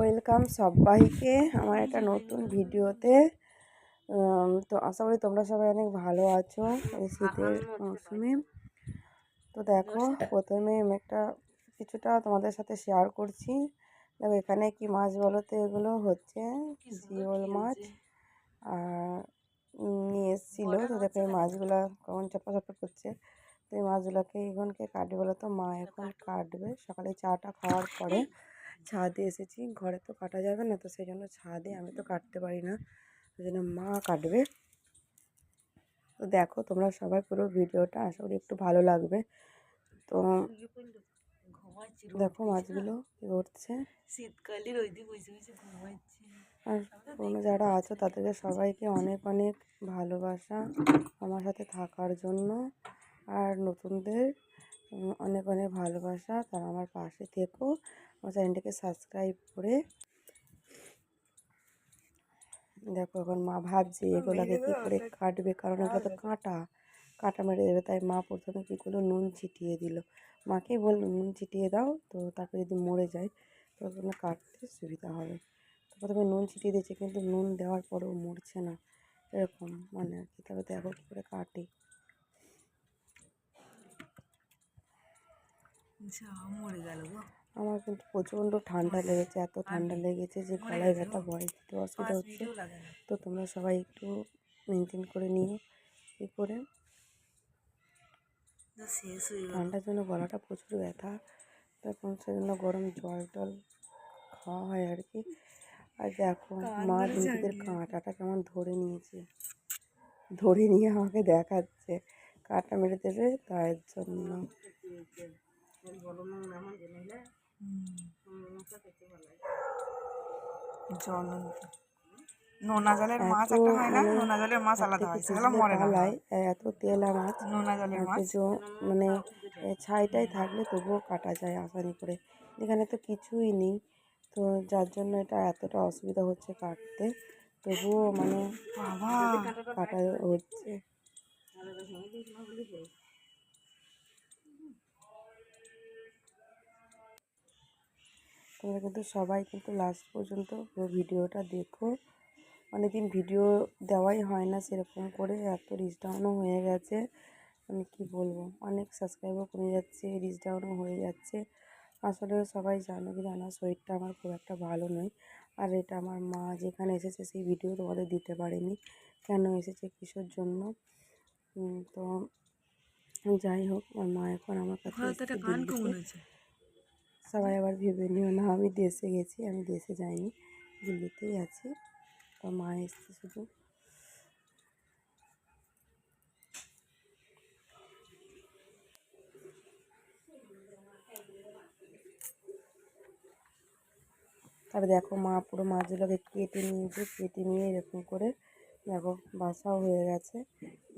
Welcome সবাইকে আমার একটা নতুন ভিডিওতে। তো আশা করি তোমরা সবাই অনেক ভালো আছো এই শীতের মৌসুমে। তো দেখো প্রথমে আমি একটা কিছুটা তোমাদের সাথে শেয়ার করছি। দেখো এখানে কি মাছ বলো তো এগুলো হচ্ছে? জিওল মাছ আর নিয়ে এসেছিল। তো দেখো এই মাছগুলো। কখন চাপা চাপা করছে? তো এই মাছগুলোকে এখনকে কাটবে বলো তো মা এখন কাটবে। সকালে চাটা খাওয়ার পরে ছাদে এসেছি। ঘরে তো কাটা যাবে না তো সেই জন্য ছাদে আমি তো কাটতে পারি না। ওই জন্য মা কাটবে। তো দেখো তোমরা সবাই পুরো ভিডিওটা আশা করি একটু ভালো লাগবে। তো দেখো মাছগুলো শীতকালের ওই ঘুমাচ্ছে। আর তোমরা যারা আছো তাদেরকে সবাইকে অনেক অনেক ভালোবাসা আমার সাথে থাকার জন্য। আর নতুনদের অনেক অনেক ভালোবাসা। তারা আমার পাশে থেকো। আমার চ্যানেলটাকে সাবস্ক্রাইব করে দেখো এখন মা ভাবছে এগুলোকে কী করে কাটবে? কারণ এগুলো তো কাঁটা। কাঁটা মেরে দেবে তাই মা প্রথমে কী করল নুন ছিটিয়ে দিল। মাকেই বলল নুন ছিটিয়ে দাও। তো তারপরে যদি মরে যায় তো ওখানে কাটতে সুবিধা হবে। তো প্রথমে নুন ছিটিয়ে দিয়েছে কিন্তু নুন দেওয়ার পরেও মরছে না। এরকম মানে আর কি। তবে দেখো কী করে কাটে। যা মরে গেল গো। আমার কিন্তু প্রচণ্ড ঠান্ডা লেগেছে এত ঠান্ডা লেগেছে যে গলায় ব্যথা ভয় দিতে অসুবিধা হচ্ছে তো তোমরা সবাই একটু মেনটেন করে নিও কী করে হয়ে ঠান্ডার জন্য গলাটা প্রচুর ব্যথা তখন সেজন্য গরম জল টল খাওয়া হয় আর কি আর দেখো মা নিজেদের কাঁটাটা কেমন ধরে নিয়েছে ধরে নিয়ে আমাকে দেখাচ্ছে কাঁটা মেরে দেবে তার জন্য জল নোনা জলের মাছ একটা হয় না? মানে নোনা জলের মাছ আলাদা হয়। সেগুলো মরে না। এত তেলা মাছ। নোনা জলের মাছ। মানে ছাইটাই থাকলে তবুও কাটা যায় আসানি করে। এখানে তো কিছুই নেই। তো যার জন্য এটা এতটা অসুবিধা হচ্ছে কাটতে। তবুও মানে বাবা। কাটা হচ্ছে। তোমরা কিন্তু সবাই কিন্তু লাস্ট পর্যন্ত পুরো ভিডিওটা দেখো। অনেকদিন ভিডিও দেওয়াই হয় না সেরকম করে এত রিচ ডাউনও হয়ে গেছে। মানে কি বলব অনেক সাবস্ক্রাইবও কমে যাচ্ছে রিচ ডাউনও হয়ে যাচ্ছে। আসলে সবাই জানো কি জানা শরীরটা আমার খুব একটা ভালো নয়। আর এটা আমার মা যেখানে এসেছে সেই ভিডিও তোমাদের দিতে পারেনি। কেন এসেছে কিসের জন্য? তো যাই হোক আমার মা এখন আমার কাছে সবাই আবার ভেবে নিও না, আমি দেশে গেছি, আমি দেশে যাইনি, দিল্লিতেই আছি। তো মা এসছে শুধু। তারপরে দেখো মা পুরো মাছগুলোকে কেটে নিয়েছে, কেটে নিয়ে এরকম করে দেখো বাসাও হয়ে গেছে।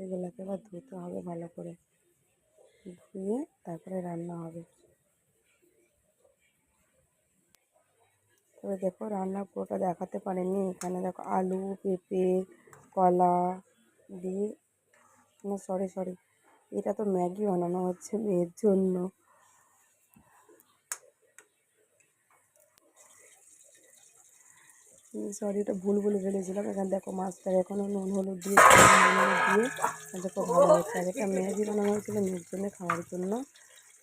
এগুলোকে এবার ধুতে হবে ভালো করে, ধুয়ে তারপরে রান্না হবে। তবে দেখো রান্না পুরোটা দেখাতে পারিনি। এখানে দেখো আলু, পেঁপে, কলা দিয়ে না সরি সরি এটা তো ম্যাগি বানানো হচ্ছে মেয়ের জন্য। সরি এটা ভুল বলে ফেলেছিলাম। এখানে দেখো মাছটা এখনও নুন, হলুদ দিয়ে দিয়ে দেখো ভালো হচ্ছে। আর এটা ম্যাগি বানানো হয়েছিল মেয়ের জন্য, খাওয়ার জন্য।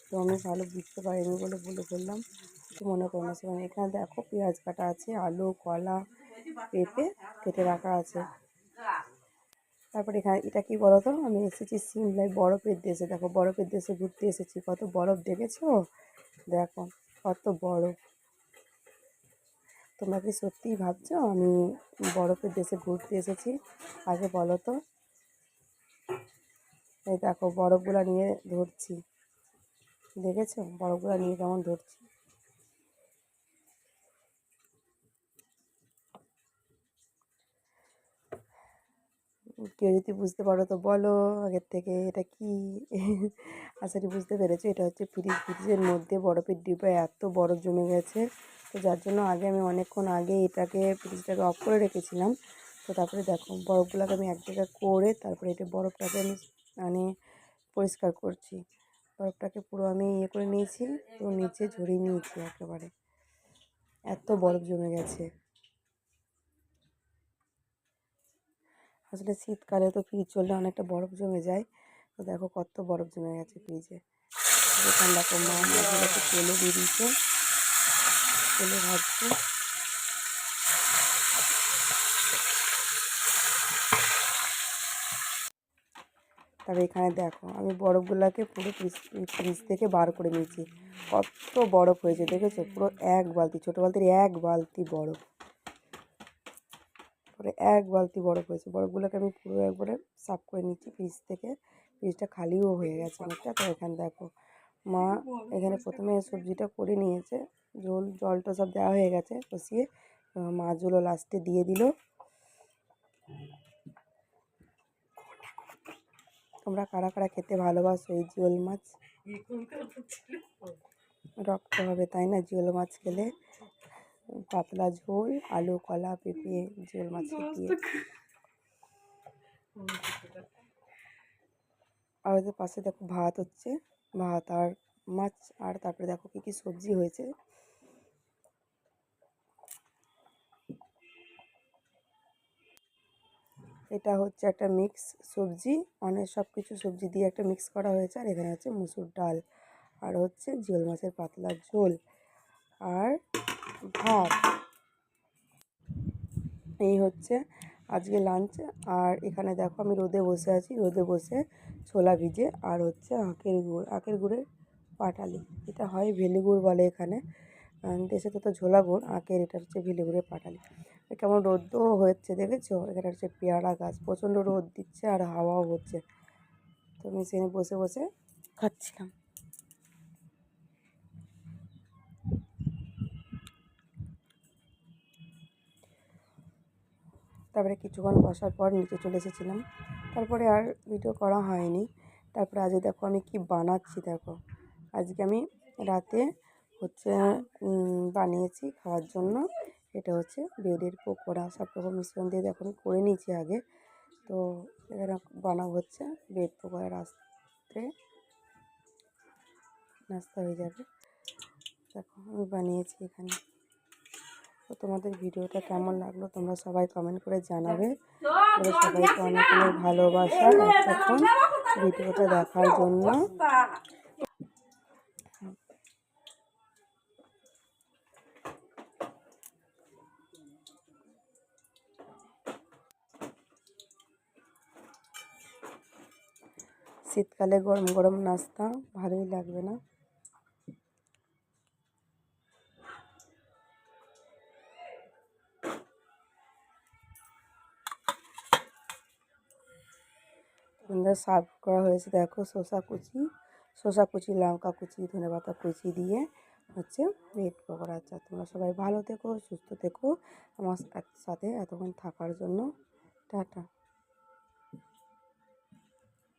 তো আমি ভালো বুঝতে পারিনি বলে বলে ফেললাম কিছু মনে করো না, সেখানে এখানে দেখো পেঁয়াজ কাটা আছে, আলু, কলা, পেঁপে কেটে রাখা আছে। তারপরে এখানে এটা কি বলো তো আমি এসেছি সিমলায় বরফের দেশে। দেখো, বরফের দেশে ঘুরতে এসেছি। কত বরফ দেখেছ? দেখো, কত বরফ। তোমরা কি সত্যিই ভাবছ আমি বরফের দেশে ঘুরতে এসেছি? আগে বলো তো এই দেখো, বরফগুলো নিয়ে ধরছি। দেখেছ? বরফগুলো নিয়ে কেমন ধরছি। কেউ যদি বুঝতে পারো তো বলো আগের থেকে এটা কি? আশা বুঝতে পেরেছ। এটা হচ্ছে ফ্রিজ। ফ্রিজের মধ্যে বরফের ডিব্বায় এত বরফ জমে গেছে। তো যার জন্য আগে আমি অনেকক্ষণ আগে এটাকে, ফ্রিজটাকে অফ করে রেখেছিলাম। তো তারপরে দেখো বরফগুলোকে আমি এক জায়গায় করে তারপরে এটা বরফটাকে আমি মানে পরিষ্কার করছি। বরফটাকে পুরো আমি ইয়ে করে নিয়েছি, পুরো নিচে ঝরিয়ে নিয়েছি একেবারে। এত বরফ জমে গেছে। আসলে শীতকালে তো ফ্রিজ চললে অনেকটা বরফ জমে যায়। তো দেখো কত বরফ জমে গেছে ফ্রিজে। ঠান্ডা দেখো মাছগুলোকে তেলে দিয়ে দিয়েছে। তেলে ভাজছে। তবে এখানে দেখো, আমি বরফগুলোকে পুরো ফ্রিজ থেকে বার করে নিয়েছি। কত বরফ হয়েছে, দেখেছ? পুরো এক বালতি, ছোটো বালতির এক বালতি বরফ। পুরো এক বালতি বরফ হয়েছে। বরফগুলোকে আমি পুরো একবারে সাফ করে নিচ্ছি। ফ্রিজ থেকে ফ্রিজটা খালিও হয়ে গেছে অনেকটা। তো এখানে দেখো, মা এখানে প্রথমে সবজিটা করে নিয়েছে। ঝোল জলটা সব দেওয়া হয়ে গেছে কষিয়ে। মাছগুলো লাস্টে দিয়ে দিল। তোমরা কারা কারা খেতে ভালোবাসো এই জিওল মাছ? রক্ত হবে, তাই না? জিওল মাছ খেলে পাতলা ঝোল আলু কলা পেঁপে জিওল মাছ দিয়ে। আর ওদের পাশে দেখো ভাত হচ্ছে। ভাত আর মাছ আর তারপরে দেখো কী কী সবজি হয়েছে। এটা হচ্ছে একটা মিক্স সবজি অনেক সব কিছু সবজি দিয়ে একটা মিক্স করা হয়েছে। আর এখানে হচ্ছে মুসুর ডাল। আর হচ্ছে জিওল মাছের পাতলা ঝোল। আর ভাত এই হচ্ছে আজকে লাঞ্চ আর এখানে দেখো আমি রোদে বসে আছি, রোদে বসে ছোলা ভিজে আর হচ্ছে আখের গুড়, আখের গুড়ের পাটালি। এটা হয় ভেলি গুড় বলে এখানে। দেশে তো তো ঝোলা গুড়, আখের এটা হচ্ছে ভেলি গুড়ের পাটালি। কেমন রোদও হচ্ছে দেখেছ? এখানে হচ্ছে পেয়ারা গাছ, প্রচণ্ড রোদ দিচ্ছে আর হাওয়াও হচ্ছে। তো সেখানে বসে বসে খাচ্ছিলাম। তারপরে কিছুক্ষণ বসার পর নিচে চলে এসেছিলাম। তারপরে আর ভিডিও করা হয়নি। তারপরে আজকে দেখো আমি কি বানাচ্ছি দেখো। আজকে আমি রাতে হচ্ছে বানিয়েছি খাওয়ার জন্য। এটা হচ্ছে ব্রেডের পকোড়া। সব রকম মিশ্রণ দিয়ে দেখো আমি করে নিয়েছি আগে। তো এখানে বানাবো হচ্ছে ব্রেড পকোড়া। রাস্তে নাস্তা হয়ে যাবে। দেখো আমি বানিয়েছি এখানে। তো তোমাদের ভিডিওটা কেমন লাগল তোমরা সবাই কমেন্ট করে জানাবে। সবাইকে অনেক অনেক ভালোবাসা। এতক্ষণ ভিডিওটা দেখার জন্য। শীতকালে গরম গরম নাস্তা ভালোই লাগবে না? সুন্দর সার্ভ করা হয়েছে। দেখো শশা কুচি, শসা কুচি, লঙ্কা কুচি, ধনেপাতা কুচি দিয়ে হচ্ছে রেড পকোড়া আচ্ছা তোমরা সবাই ভালো থেকো, সুস্থ থেকো। আমার সাথে এতক্ষণ থাকার জন্য টাটা।